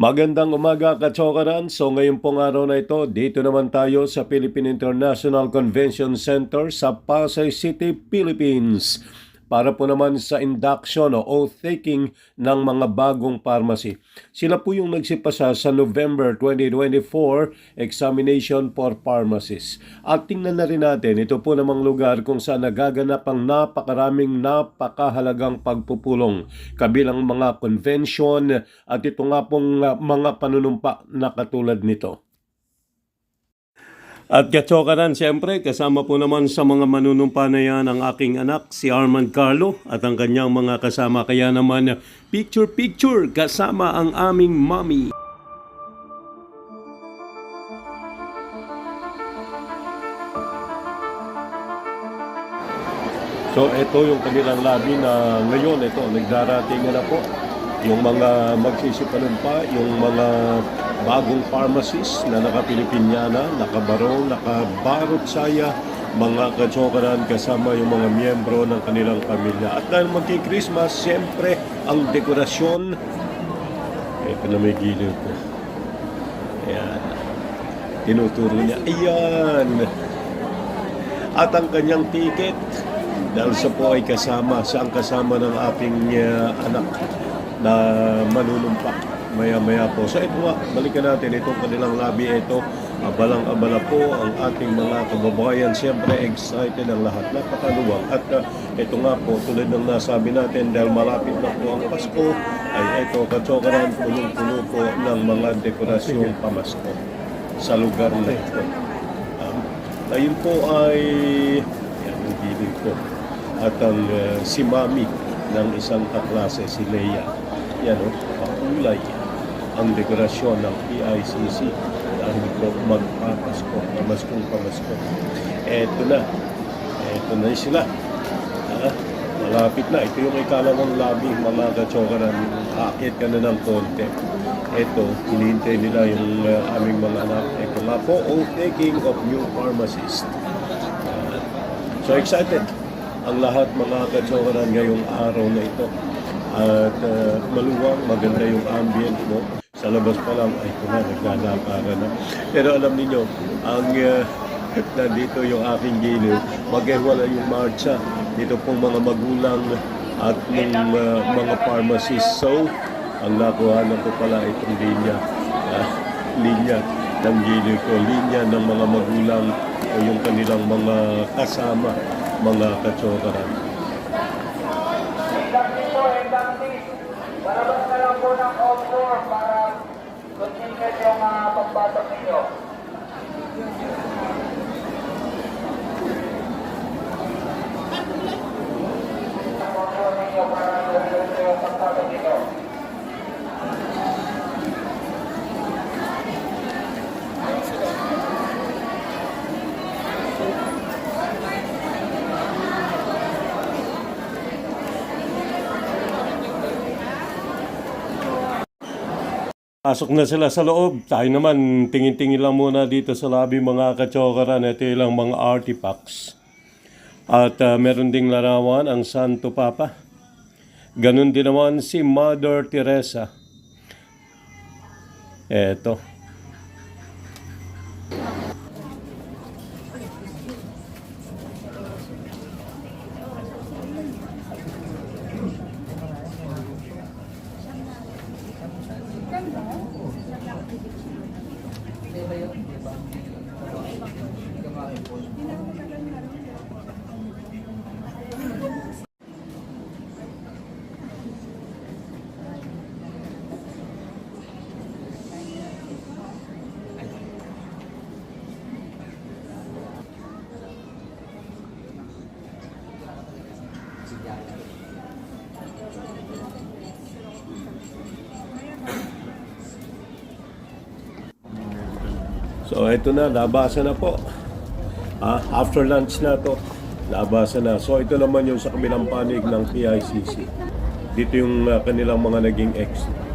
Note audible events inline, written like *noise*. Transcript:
Magandang umaga katsokaran. So ngayon pong araw na ito, dito naman tayo sa Philippine International Convention Center sa Pasay City, Philippines. Para po naman sa induction o oath-taking ng mga bagong pharmacy. Sila po yung nagsipasa sa November 2024 examination for pharmacists. At tingnan na rin natin, ito po namang lugar kung saan nagaganap ang napakaraming napakahalagang pagpupulong. Kabilang mga convention at ito nga pong uh, mga panunumpa na katulad nito. At katsokaran, siyempre, kasama po naman sa mga manunumpa na yan ang aking anak, si Armand Carlo, at ang kanyang mga kasama. Kaya naman, picture-picture kasama ang aming mommy. So ito yung kanilang labi na ngayon ito nagdarating na po yung mga magsisipanumpa, yung mga bagong pharmacists na nakapilipinyana, nakabarong, nakabarot saya, mga katsokaran kasama yung mga miyembro ng kanilang pamilya. At dahil magki-Christmas, siyempre ang dekorasyon, ito na may giliw ko. Ayan. Tinuturo niya, ayan. At ang kanyang ticket, dahil sa po ay kasama, siyang kasama ng ating uh, anak na manunumpa maya-maya po. So ito nga, balikan natin itong kanilang labi ito. Abalang-abala po ang ating mga kababayan. Siyempre, excited ang lahat. Napakaluwag. At uh, ito nga po, tulad ng nasabi natin, dahil malapit na po ang Pasko, ay ito, katsokaran, punong-puno po ng mga dekorasyong pamasko sa lugar na ito. Um, ayun po ay, yan ang gilid ko. At ang uh, si Mami ng isang kaklase, si Leia. Yan o, pakulay ang dekorasyon ng PICC dahil po magpapasko, pamaskong pamasko. Eto na, eto na sila. Ah, malapit na. Ito yung ikalawang labi, mga katsokaran. Akit ka na ng konti. Ito, hinihintay nila yung uh, aming mga anak. Ito nga po, oath taking of new pharmacist. Ah, so excited ang lahat mga katsokaran ngayong araw na ito. At uh, maluwang, maganda yung ambient mo. Sa labas pa lang, ay ito na, naglalakaran na. Pero alam niyo ang uh, *laughs* nandito yung aking giliw, maghiwala yung marcha. Dito pong mga magulang at ng uh, mga pharmacists. So, ang nakuhanan ko pala itong linya. Uh, linya ng giliw ko. Linya ng mga magulang o yung kanilang mga kasama, mga katsokaran. Industry po, industry. Palabas na lang po ng outdoor para continue yung uh, pagbatok ninyo. Pasok na sila sa loob. Tayo naman, tingin-tingin lang muna dito sa lobby mga katsokaran. Ito ilang mga artifacts. At ah, meron ding larawan ang Santo Papa. Ganon din naman si Mother Teresa. Eto. So ito na, labasan na po. Ah, after lunch na to, labasan na. So ito naman yung sa kabilang panig ng PICC. Dito yung ah, kanilang mga naging exit.